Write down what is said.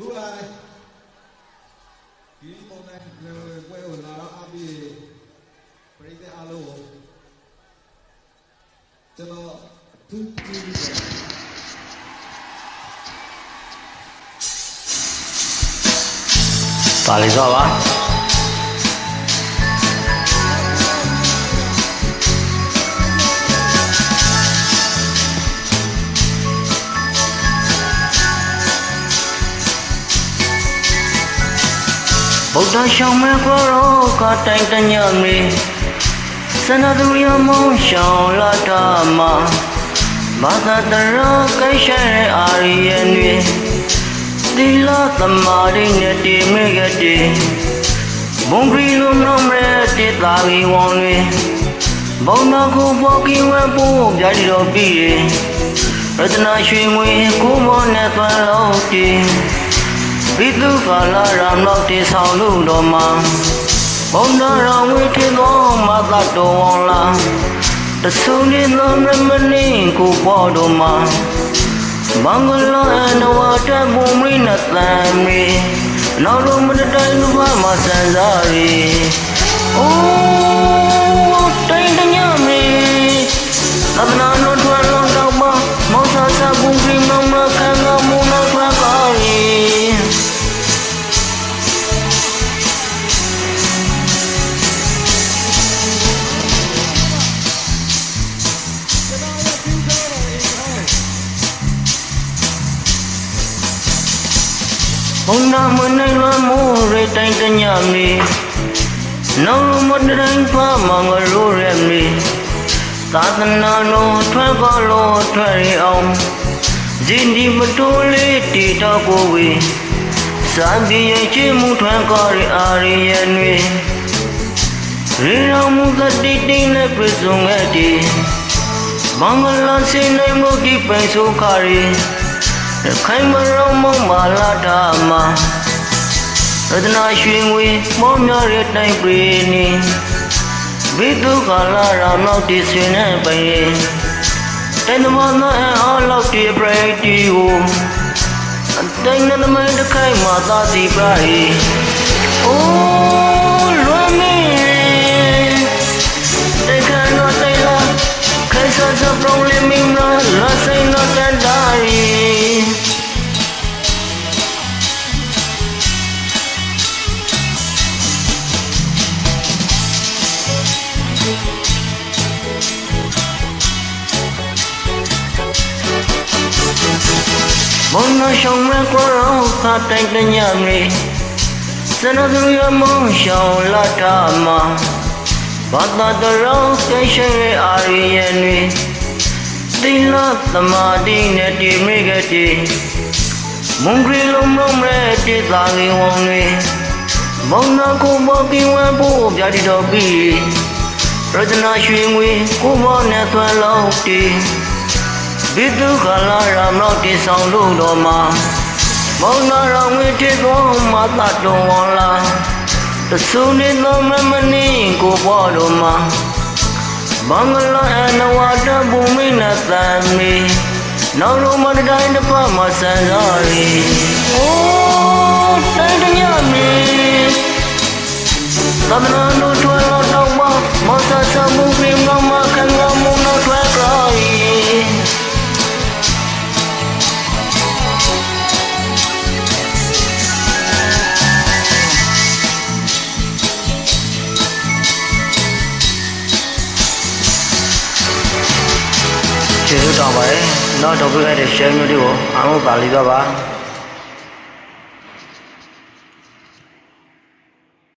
လူလိုက်ဒီပုံနဲ့ပွဲကိုလာတော့အပြီးပရိသတ်အားလုံးကိုကျွန်တော်သူကြည့်ပြီးတော့ပါလေဆိုပါ ဗုဒ္ဓရှောင်းမဲ့ခေါ်တော့ကတိုင်တညမေစနသူရမုံရှောင်းလာတာမှာဘာသာတရောကိရှရဲ့အာရိယန်တွေသီလသမာဓိနဲ့တည်မြဲကတည်ဘုံဂရီလုံးလုံးရဲတေတာဝီဝန်တွေဘုံတော်ကိုပေါ်ကင်းဝဲဖို့ပြာဒီတော်ပြီးရတနာရွှေငွေကိုမောနဲ့သွန်လုံးတည် ဘိတုကာလရံလောက်တေဆောင်လို့တော်မှာဘုံတော်တော်ဝိထေသောမသတ္တောဝံလာတဆုနေသောရမဏိကိုပေါ်တော်မှာမင်္ဂလာအနဝတဘုံမိနတံမေနောက်လုံးမတတိုင်းလူပါမဆန်စားရီအိုး နာမနေလွမ်းမိုးရတိုင်းတညမီနောင်မတတိုင်းဖာမငရိုးရမီသာသနာတော်ထွက်ပါလို့ထွက်ရအောင်ဇင်းဒီမတိုးလေးတီတော့ကိုဝေစံပြေရဲ့ချေမှုထွက်ကြရအာရိယနွေရေတော်မူသတိတိနဲ့ပြစုံခဲ့တည်မင်္ဂလာစေနိုင်မှုဒီပိန်ဆိုခရီ ခိုင်မရုံမမာလာတာမရတနာရွှေငွေမောမြရတိုင်းပြေနေဘိတုကာလရာနောက်တည်ဆွေနဲ့ပင်တိုင်သမနာအားလောက်တည်ပြိတီကိုအတိုင်းနဲ့သမိုင်းတစ်ခိုင်မှာသာစီပြဟိအိုး နရှောင်းမဲ့ကိုရောခတိုင်တညမေစနသူရမုံရှောင်းလာတာမှာဘာသာတရောကိရှရဲ့အာရိယန်တွေသီလသမာဓိနဲ့တည်မြဲခဲ့တည်မုံဂရီလုံးလုံးရဲတေသာငင်ဝန်တွေမုံနာကိုဘောကင်းဝဲဖို့ပြတိတော်ပြီးရတနာရွှေငွေကိုမောနဲ့သွန်လုံးတည် ဘိတုခလာရမောတိဆောင်လို့တော်မှာမောင်နာတော်ဝိတေသောမသတော်ဝလာတဆုနေသောမမနိကိုပေါ်တော်မှာမင်္ဂလာအနဝတဘုံမိနသံမေနောက်လုံးမတိုင်းတစ်ပတ်မှာဆန်စားရီအိုးတိုင်းတညမေသဒ္ဒနာတို့ထွယ်တော်တော့မမောဆာဆာမှုပြင်းမခံကမှု ကျေးဇူးတောင်းပါတယ်နောက်တော့ပြခဲ့တဲ့ share မျိုးတွေကိုအားလုံးပါလီပါပါ